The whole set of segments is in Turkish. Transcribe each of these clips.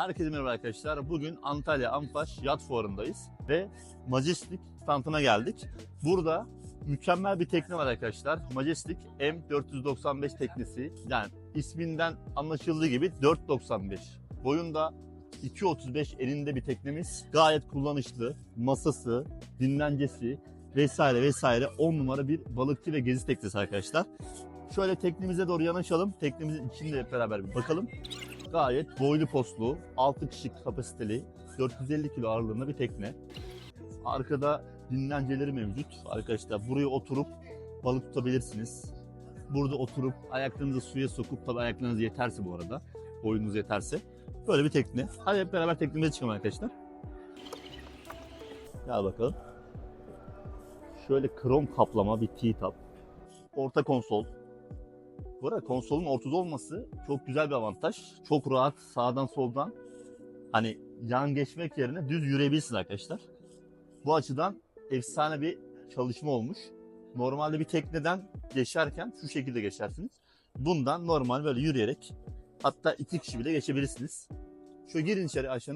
Herkese merhaba arkadaşlar. Bugün Antalya Anfaş Yat Fuarı'ndayız ve Majestic standına geldik. Burada mükemmel bir tekne var arkadaşlar. Majestic M495 teknesi. Yani isminden anlaşıldığı gibi 495. Boyunda 2.35 elinde bir teknemiz. Gayet kullanışlı. Masası, dinlencesi vesaire vesaire 10 numara bir balıkçı ve gezi teknesi arkadaşlar. Şöyle teknemize doğru yanaşalım. Teknemizin içinde beraber bir bakalım. Gayet boylu postlu, 6 kişilik kapasiteli, 450 kilo ağırlığında bir tekne. Arkada dinlenceleri mevcut. Arkadaşlar buraya oturup balık tutabilirsiniz. Burada oturup ayaklarınızı suya sokup tabii ayaklarınız yeterse bu arada. Boyunuz yeterse. Böyle bir tekne. Hadi hep beraber teknemize çıkalım arkadaşlar. Gel bakalım. Şöyle krom kaplama bir T-top. Orta konsol. Bu arada konsolun ortada olması çok güzel bir avantaj. Çok rahat sağdan soldan hani yan geçmek yerine düz yürüyebilirsiniz arkadaşlar. Bu açıdan efsane bir çalışma olmuş. Normalde bir tekneden geçerken şu şekilde geçersiniz. Bundan normal böyle yürüyerek hatta iki kişi bile geçebilirsiniz. Şöyle girin içeri Ayşe.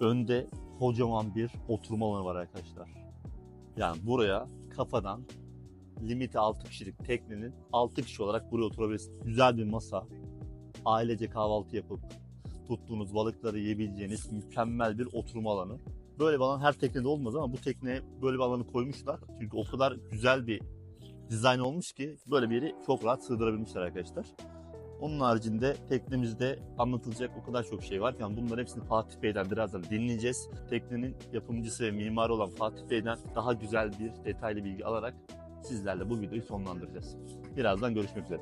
Önde kocaman bir oturma alanı var arkadaşlar. Yani buraya kafadan limiti 6 kişilik teknenin 6 kişi olarak buraya oturabilirsiniz. Güzel bir masa, ailece kahvaltı yapıp tuttuğunuz balıkları yiyebileceğiniz mükemmel bir oturma alanı. Böyle bir alan her teknede olmaz ama bu tekneye böyle bir alanı koymuşlar. Çünkü o kadar güzel bir dizayn olmuş ki böyle bir yeri çok rahat sığdırabilmişler arkadaşlar. Onun haricinde teknemizde anlatılacak o kadar çok şey var. Yani bunların hepsini Fatih Bey'den birazdan dinleyeceğiz. Teknenin yapımcısı ve mimarı olan Fatih Bey'den daha güzel bir detaylı bilgi alarak sizlerle bu videoyu sonlandıracağız. Birazdan görüşmek üzere.